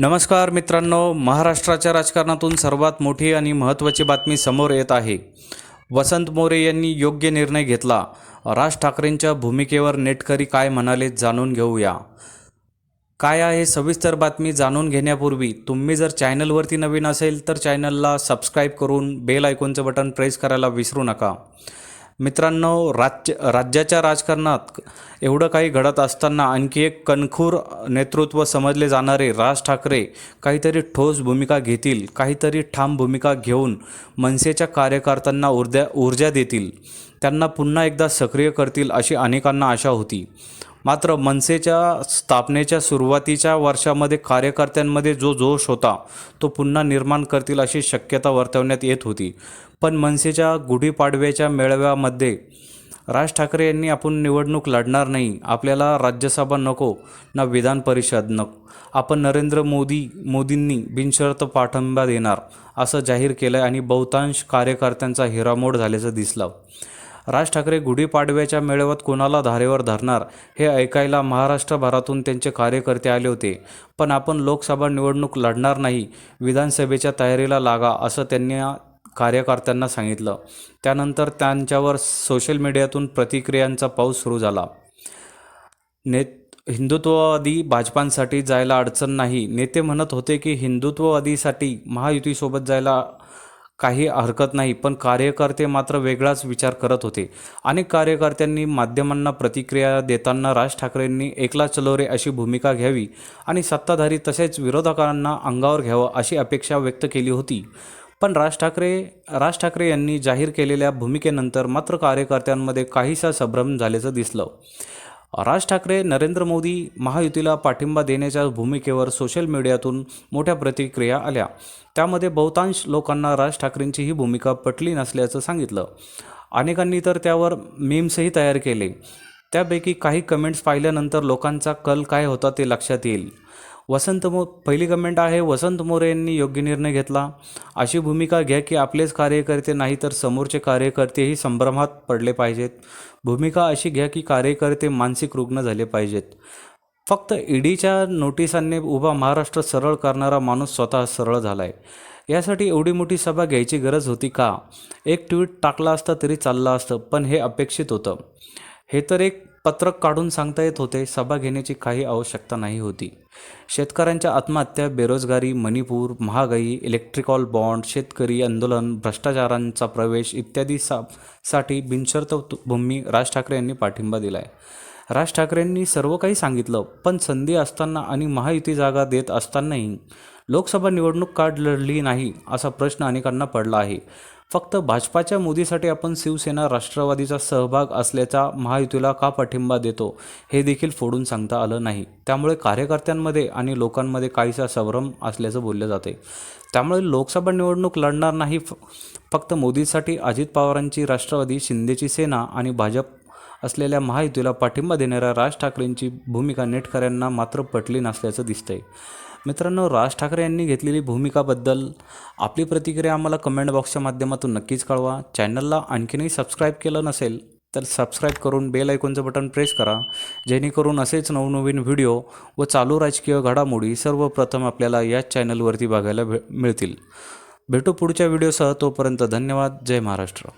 नमस्कार मित्रांनो महाराष्ट्राच्या राजकारणातून सर्वात मोठी आणि महत्त्वाची बातमी समोर येत आहे. वसंत मोरे यांनी योग्य निर्णय घेतला. राज ठाकरेंच्या भूमिकेवर नेटकरी काय म्हणाले जाणून घेऊया. काय आहे सविस्तर बातमी जाणून घेण्यापूर्वी तुम्ही जर चॅनलवरती नवीन असेल तर चॅनलला सबस्क्राईब करून बेल आयकॉनचं बटन प्रेस करायला विसरू नका. मित्रांनो राज्य राज्याच्या राजकारणात एवढं काही घडत असताना आणखी एक कणखूर नेतृत्व समजले जाणारे राज ठाकरे काहीतरी ठोस भूमिका घेतील काहीतरी ठाम भूमिका घेऊन मनसेच्या कार्यकर्त्यांना ऊर्जा ऊर्जा देतील. त्यांना पुन्हा एकदा सक्रिय करतील अशी अनेकांना आशा होती. मात्र मनसेच्या स्थापनेच्या सुरुवातीच्या वर्षामध्ये कार्यकर्त्यांमध्ये जो जोश होता तो पुन्हा निर्माण करतील अशी शक्यता वर्तवण्यात येत होती. पण मनसेच्या गुढीपाडव्याच्या मेळाव्यामध्ये राज ठाकरे यांनी आपण निवडणूक लढणार नाही आपल्याला राज्यसभा नको ना विधान परिषद नको आपण नरेंद्र मोदी मोदींनी बिनशर्त पाठिंबा देणार असं जाहीर केलं आणि बहुतांश कार्यकर्त्यांचा हिरामोड झाल्याचं दिसलं. राज ठाकरे गुढीपाडव्याच्या मेळाव्यात कोणाला धारेवर धरणार हे ऐकायला महाराष्ट्रभरातून त्यांचे कार्यकर्ते आले होते. पण आपण लोकसभा निवडणूक लढणार नाही विधानसभेच्या तयारीला लागा असं त्यांनी कार्यकर्त्यांना सांगितलं. त्यानंतर त्यांच्यावर सोशल मीडियातून प्रतिक्रियांचा पाऊस सुरू झाला. नेत हिंदुत्ववादी भाजपांसाठी जायला अडचण नाही. नेते म्हणत होते की हिंदुत्ववादीसाठी महायुतीसोबत जायला काही हरकत नाही पण कार्यकर्ते मात्र वेगळाच विचार करत होते. अनेक कार्यकर्त्यांनी माध्यमांना प्रतिक्रिया देताना राज ठाकरेंनी एकला चलो रे अशी भूमिका घ्यावी आणि सत्ताधारी तसेच विरोधकांना अंगावर घ्यावं अशी अपेक्षा व्यक्त केली होती. पण राज ठाकरे राज ठाकरे यांनी जाहीर केलेल्या भूमिकेनंतर मात्र कार्यकर्त्यांमध्ये काहीसा संभ्रम झाल्याचं दिसलं. राज ठाकरे नरेंद्र मोदी महायुतीला पाठिंबा देण्याच्या भूमिकेवर सोशल मीडियातून मोठ्या प्रतिक्रिया आल्या. त्यामध्ये बहुतांश लोकांना राज ठाकरेंची ही भूमिका पटली नसल्याचं सांगितलं. अनेकांनी तर त्यावर मीम्सही तयार केले. त्यापैकी काही कमेंट्स पाहिल्यानंतर लोकांचा कल काय होता ते लक्षात येईल. वसंत मो पहिली कमेंट आहे वसंत मोरे यांनी योग्य निर्णय घेतला. अशी भूमिका घ्या की आपलेच कार्यकर्ते नाही तर समोरचे कार्यकर्तेही संभ्रमात पडले पाहिजेत. भूमिका अशी घ्या की कार्यकर्ते मानसिक रुग्ण झाले पाहिजेत. फक्त ईडीच्या नोटिसांनी उभा महाराष्ट्र सरळ करणारा माणूस स्वतः सरळ झाला आहे यासाठी एवढी मोठी सभा घ्यायची गरज होती का? एक ट्विट टाकला असता तरी चाललं असतं पण हे अपेक्षित होतं. हे तर एक पत्रक काढून सांगता येत होते सभा घेण्याची काही आवश्यकता नाही होती. शेतकऱ्यांच्या आत्महत्या बेरोजगारी मणिपूर महागाई इलेक्ट्रिकॉल बॉन्ड शेतकरी आंदोलन भ्रष्टाचारांचा प्रवेश इत्यादी सा साठी बिनशर्त भूमी राज ठाकरे यांनी पाठिंबा दिला आहे राज ठाकरेंनी सर्व काही सांगितलं पण संधी असताना आणि महायुती जागा देत असतानाही लोकसभा निवडणूक का लढली नाही असा प्रश्न अनेकांना पडला आहे. फक्त भाजपाच्या मोदीसाठी आपण शिवसेना राष्ट्रवादीचा सहभाग असल्याचा महायुतीला का पाठिंबा देतो हे देखील फोडून सांगता आलं नाही. त्यामुळे कार्यकर्त्यांमध्ये आणि लोकांमध्ये काहीसा संभ्रम असल्याचं बोललं जाते त्यामुळे लोकसभा निवडणूक लढणार नाही फ फक्त मोदीसाठी अजित पवारांची राष्ट्रवादी शिंदेची सेना आणि भाजप असलेल्या महायुतीला पाठिंबा देणाऱ्या राज ठाकरेंची भूमिका नेटकऱ्यांना मात्र पटली नसल्याचं दिसतंय. मित्रांनो राज ठाकरे यांनी घेतलेली भूमिकाबद्दल आपली प्रतिक्रिया आम्हाला कमेंट बॉक्सच्या माध्यमातून नक्कीच कळवा. चॅनलला आणखीनही सबस्क्राईब केलं नसेल तर सबस्क्राईब करून बेल आयकॉनचं बटन प्रेस करा. जेणेकरून असेच नवनवीन व्हिडिओ व चालू राजकीय घडामोडी सर्वप्रथम आपल्याला याच चॅनलवरती बघायला भे मिळतील. भेटू पुढच्या व्हिडिओसह तोपर्यंत धन्यवाद. जय महाराष्ट्र.